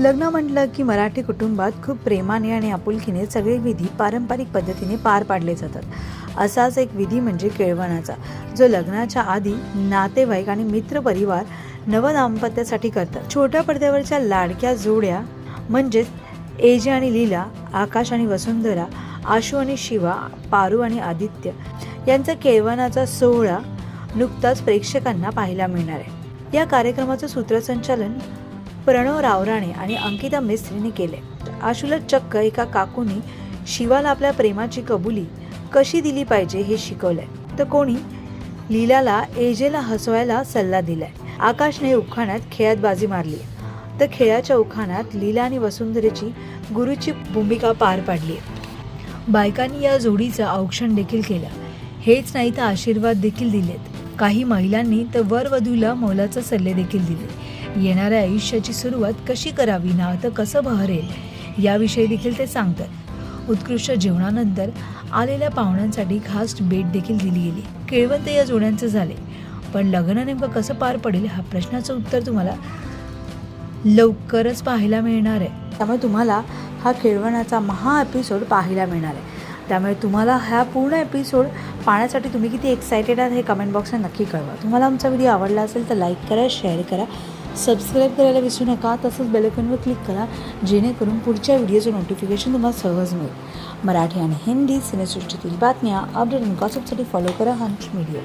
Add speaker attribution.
Speaker 1: लग्न म्हटलं की मराठी कुटुंबात खूप प्रेमाने आणि आपुलकीने सगळे विधी पारंपरिक पद्धतीने पार पाडले जातात. असाच एक विधी म्हणजे केळवणाचा जो लग्नाच्या आधी नातेवाईक आणि मित्रपरिवार नवदाम्पत्यासाठी करतात. छोट्या पडद्यावरच्या लाडक्या जोड्या म्हणजेच एजे आणि लीला आकाश आणि वसुंधरा आशू आणि शिवा पारू आणि आदित्य यांचा केळवणाचा सोहळा नुकताच प्रेक्षकांना पाहायला मिळणार आहे. या कार्यक्रमाचं सूत्रसंचालन प्रणव रावराणे आणि अंकिता मिस्त्रीने केले. आशुला चक्क एका काकूनी शिवाला आपल्या प्रेमाची कबुली कशी दिली पाहिजे हे शिकवलंय. तर कोणी लीलाला एजेला हसवायला सल्ला दिलाय. आकाशने उखाण्यात खेळात बाजी मारली तर खेळाच्या उखाण्यात लीला आणि वसुंधरेची गुरुची भूमिका पार पाडली बायकांनी या जोडीचं औक्षण देखील केलं. हेच नाही तर आशीर्वाद देखील दिलेत. काही महिलांनी तर वरवधूला मोलाचे सल्ले देखील दिले. येणाऱ्या आयुष्याची सुरुवात कशी करावी ना तर कसं बहरेल याविषयी देखील ते सांगतात. उत्कृष्ट जेवणानंतर आलेल्या पाहुण्यांसाठी खास भेट देखील दिली गेली. केळवंत या जोड्यांचं झाले. पण लग्न नेमकं कसं पार पडेल हा प्रश्नाचं उत्तर तुम्हाला लवकरच पाहायला मिळणार आहे. त्यामुळे तुम्हाला हा खेळवण्याचा महा एपिसोड पाहायला मिळणार आहे. त्यामुळे तुम्हाला हा पूर्ण एपिसोड पाहण्यासाठी तुम्ही किती एक्सायटेड आहात हे कमेंट बॉक्सला नक्की कळवा. तुम्हाला आमचा व्हिडिओ आवडला असेल तर लाईक करा शेअर करा. सबस्क्राईब करायला विसरू नका तसंच बेलकॉनवर क्लिक करा जेणेकरून पुढच्या व्हिडिओचं नोटिफिकेशन तुम्हाला सहज मिळेल. मराठी आणि हिंदी सिनेसृष्टीतील बातम्या अपडेट आणि गॉसिपसाठी फॉलो करा हंच मीडिया